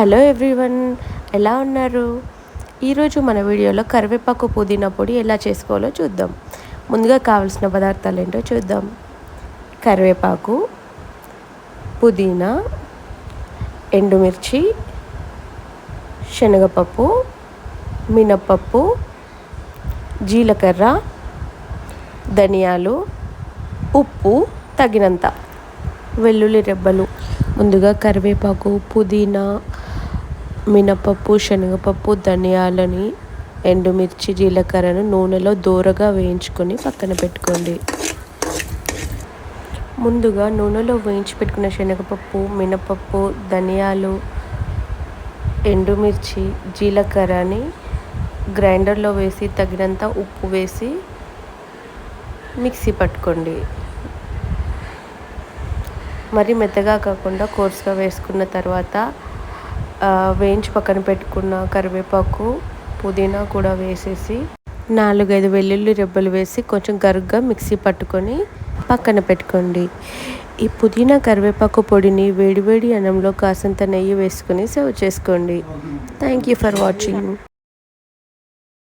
Hello everyone ఎలా ఉన్నారు? ఈరోజు మన వీడియోలో కరివేపాకు పుదీనా పొడి ఎలా చేసుకోవాలో చూద్దాం. ముందుగా కావలసిన పదార్థాలు ఏంటో చూద్దాం. కరివేపాకు పుదీనా ఎండుమిర్చి శనగపప్పు మినప్పప్పు జీలకర్ర ధనియాలు ఉప్పు తగినంత. వెల్లుల్లి రెబ్బలు. ముందుగా కరివేపాకు పుదీనా మినపప్పు శనగపప్పు ధనియాలని ఎండుమిర్చి జీలకర్రను నూనెలో దూరగా వేయించుకొని పక్కన పెట్టుకోండి. ముందుగా నూనెలో వేయించి పెట్టుకున్న శనగపప్పు మినపప్పు ధనియాలు ఎండుమిర్చి జీలకర్రని గ్రైండర్లో వేసి తగినంత ఉప్పు వేసి మిక్సీ పట్టుకోండి. మరి మెత్తగా కాకుండా కోర్స్గా వేసుకున్న తర్వాత వేయించి పక్కన పెట్టుకున్న కరివేపాకు పుదీనా కూడా వేసేసి నాలుగైదు వెల్లుల్లి రెబ్బలు వేసి కొంచెం గరుగ్గా మిక్సీ పట్టుకొని పక్కన పెట్టుకోండి. ఈ పుదీనా కరివేపాకు పొడిని వేడివేడి అన్నంలో కాసంత నెయ్యి వేసుకొని సర్వ్ చేసుకోండి. Thank you for watching